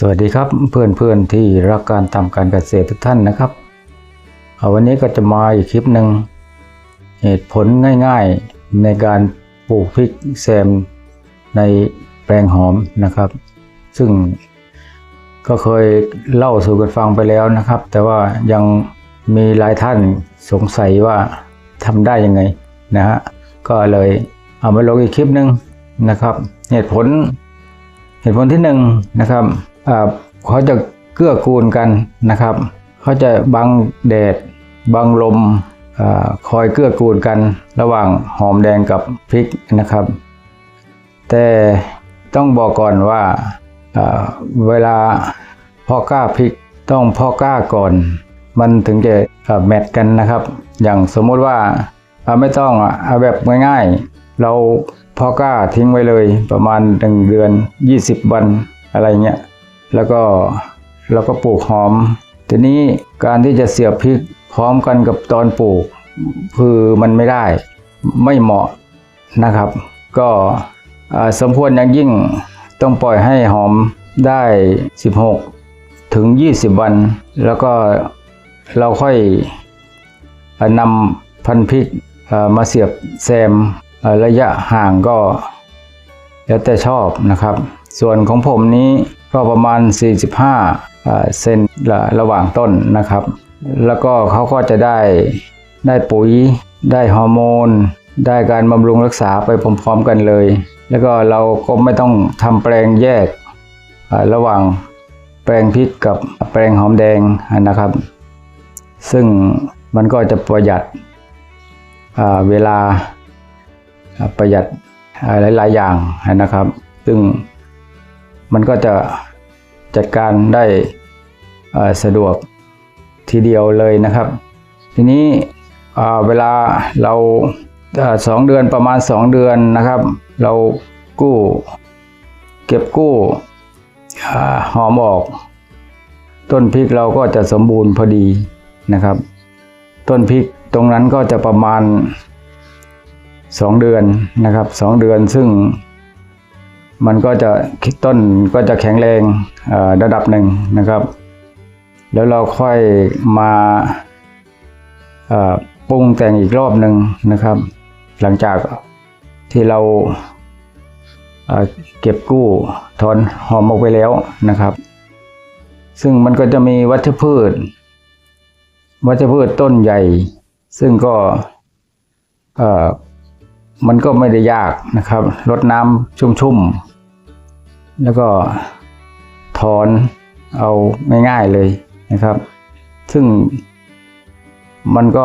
สวัสดีครับเพื่อนเพื่อนๆที่รักการทำการเกษตรทุกท่านนะครับวันนี้ก็จะมาอีกคลิปหนึ่งเหตุผลง่ายๆในการปลูกพริกแซมในแปลงหอมนะครับ ซึ่งก็เคยเล่าสู่กันฟังไปแล้วนะครับ แต่ว่ายังมีหลายท่านสงสัยว่าทำได้ยังไงนะฮะก็เลยเอามาลงอีกคลิปหนึ่งนะครับ เหตุผล เหตุผลที่หนึ่งนะครับ เขาจะเกื้อกูลกันนะครับ เขาจะบังแดดบังลมอคอยเกื้อกูลกันระหว่างหอมแดงกับพริกนะครับ แต่ต้องบอกก่อนว่าเวลาพาะกล้าพริกต้องพาะกล้าก่อน มันถึงจะแมทกันนะครับ อย่างสมมติว่าอ่าไม่ต้องอะเอาแบบง่ายๆ เราพาะกล้าทิ้งไว้เลยประมาณหนึ่งเดือน 20 วันอะไรเงี้ย แล้วก็เราก็ปลูกหอม ทีนี้การที่จะเสียบพริกพร้อมกันกับตอนปลูก คือมันไม่ได้ไม่เหมาะนะครับ ก็สมควรอย่างยิ่งต้องปล่อยให้หอมได้ 16 ถึง 20 วัน แล้วก็เราค่อยอนำพันธุ์พริกมาเสียบแซมระยะห่างก็แล้วแต่ชอบนะครับ ส่วนของผมนี้ ก็ประมาณ 45เอ่อเซนละระหว่างต้นนะครับ แล้วก็เขาก็จะได้ได้ปุ๋ย ได้ฮอร์โมน ได้การบำรุงรักษาไปพร้อมๆกันเลย แล้วก็เราก็ไม่ต้องทำแปลงแยกระหว่างแปลงพริกกับแปลงหอมแดงนะครับ ซึ่งมันก็จะประหยัดเวลาประหยัดอ่าหลายๆอย่างนะครับ ซึ่ง มันก็จะจัดการได้สะดวกทีเดียวเลยนะครับ ทีนี้เวลาเราสองเดือนประมาณสองเดือนนะครับ เรากู้เก็บกู้หอมออก ต้นพริกเราก็จะสมบูรณ์พอดีนะครับ ต้นพริกตรงนั้นก็จะประมาณ 2 เดือนนะครับสองเดือนซึ่ง มันก็จะต้นก็จะแข็งแรงระดับหนึ่งนะครับ แล้วเราค่อยมาปรุงแต่งอีกรอบหนึ่งนะครับ หลังจากที่เราเอ่อเก็บกู้ถอนหอมออกไปแล้วนะครับ ซึ่งมันก็จะมีวัชพืช วัชพืชต้นใหญ่ ซึ่งก็ มันก็ไม่ได้ยากนะครับรดน้ำชุ่มๆ แล้วก็ถอนเอาง่ายๆเลยนะครับ ซึ่งมันก็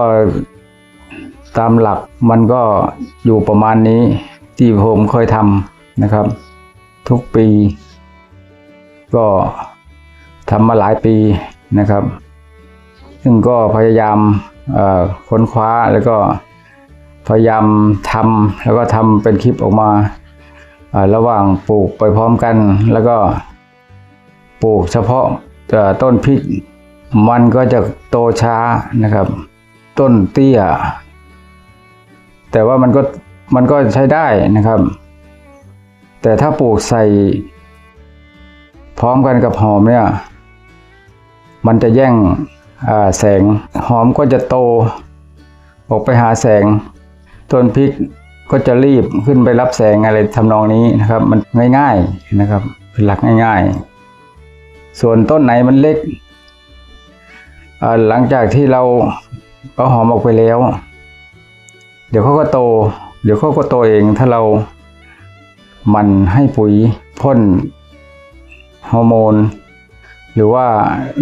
ตามหลักมันก็อยู่ประมาณนี้ที่ผมเคยทำนะครับ ทุกปี ก็ทำมาหลายปีนะครับ ซึ่งก็พยายามค้นคว้าแล้วก็ พยายามทำแล้วก็ทำเป็นคลิปออกมาระหว่างปลูกไปพร้อมกัน แล้วก็ปลูกเฉพาะต้นพริกมันก็จะโตช้านะครับ ต้นเตี้ย แต่ว่ามันก็มันก็ใช้ได้นะครับ แต่ถ้าปลูกใส่ พร้อมกันกับหอมเนี่ยมันจะแย่งแสงหอมก็จะโตออกไปหาแสง ต้นพริกก็จะรีบขึ้นไปรับแสงอะไรทำนองนี้นะครับ มันง่ายๆนะครับเป็นหลักง่าย ๆ ส่วนต้นไหนมันเล็กหลังจากที่เราเอาหอมออกไปแล้ว เดี๋ยวเขาก็โต เดี๋ยวเขาก็โตเองถ้าเราหมันให้ปุ๋ยพ่นฮอร์โมน หรือว่า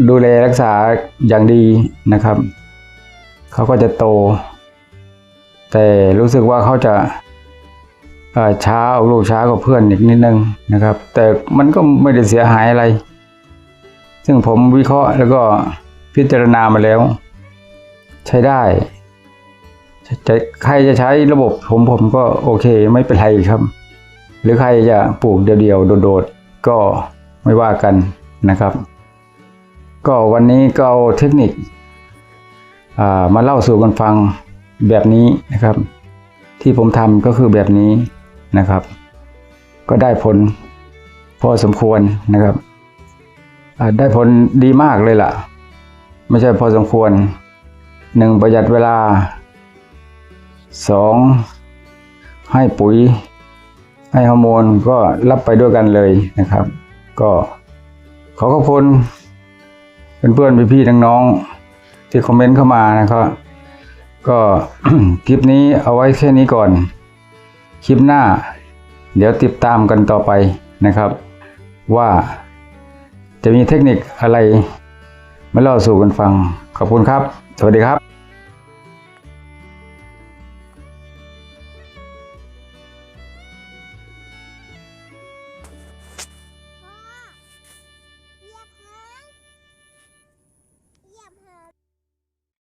ดูแลรักษาอย่างดีนะครับ เขาก็จะโต แต่รู้สึกว่าเขาจะช้าออกลูกช้ากว่าเพื่อนอีกนิดนึงนะครับ แต่มันก็ไม่ได้เสียหายอะไร ซึ่งผมวิเคราะห์แล้วก็พิจารณามาแล้ว ใช้ได้จะใครจะใช้ระบบผมผมก็โอเคไม่เป็นไรครับ หรือใครจะปลูกเดี่ยวๆโดดๆก็ไม่ว่ากันนะครับ ก็วันนี้ก็เอาเทคนิคมาเล่าสู่กันฟัง แบบนี้นะครับ ที่ผมทำก็คือแบบนี้นะครับ ก็ได้ผลพอสมควรนะครับได้ผลดีมากเลยล่ะ ไม่ใช่พอสมควรหนึ่งประหยัดเวลาสองให้ปุ๋ย ให้ฮอร์โมนก็รับไปด้วยกันเลยนะครับ ก็ขอขอบคุณเพื่อนๆพี่ๆน้องๆที่คอมเมนต์เข้ามานะครับ ก็คลิปนี้เอาไว้แค่นี้ก่อน คลิปหน้า เดี๋ยวติดตามกันต่อไปนะครับ ว่าจะมีเทคนิคอะไรมาเล่าสู่กันฟัง ขอบคุณครับ สวัสดีครับ